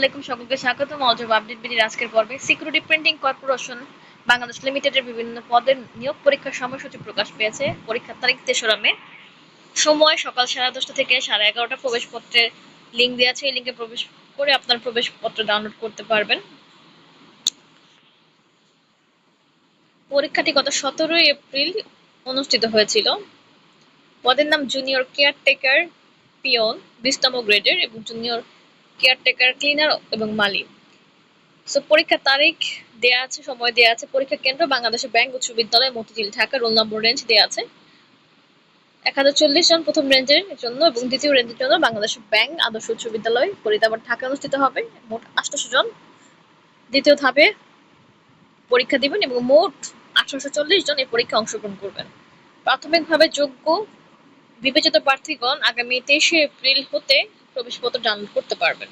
আলাইকুম সকলকে স্বাগত মজব আপডেট বিডির আজকের পর্বে সিকিউরিটি প্রিন্টিং কর্পোরেশন বাংলাদেশ লিমিটেডের বিভিন্ন পদের নিয়োগ পরীক্ষার সময়সূচি প্রকাশ পেয়েছে। পরীক্ষার তারিখ তেসরা মে। সময় সকাল সাড়ে দশটা থেকে সাড়ে এগারোটা প্রবেশপত্রের লিঙ্ক দেওয়া আছে। এই লিঙ্কে প্রবেশ করে আপনার প্রবেশপত্র ডাউনলোড করতে পারবেন। পরীক্ষাটি গত সতেরোই এপ্রিল অনুষ্ঠিত হয়েছিল। পদের নাম জুনিয়র কেয়ারটেকার পিয়ন বিশতম গ্রেডের এবং জুনিয়র কেয়ারটেকার ক্লিনার এবং মালি সো পরীক্ষার তারিখ দেয়া আছে, সময় দেয়া আছে। পরীক্ষা কেন্দ্র বাংলাদেশের ব্যাংক উচ্চ বিদ্যালয়, Motijheel, Dhaka roll number range দেয়া আছে। এক চল্লিশ জন প্রথম রেঞ্জের জন্য এবং দ্বিতীয় রেঞ্জের জন্য বাংলাদেশ ব্যাংক আদর্শ উচ্চ বিদ্যালয় ফরিদাবাদ ঢাকা অনুষ্ঠিত হবে। মোট আটশোশো জন দ্বিতীয় ধাপে পরীক্ষা দিবেন এবং মোট আঠারোশো চল্লিশ জন এই পরীক্ষায় অংশগ্রহণ করবেন। প্রাথমিকভাবে যোগ্য বিবেচিত প্রার্থীগণ আগামী তেইশে এপ্রিল হতে প্রবেশপত্র ডাউনলোড করতে পারবেন।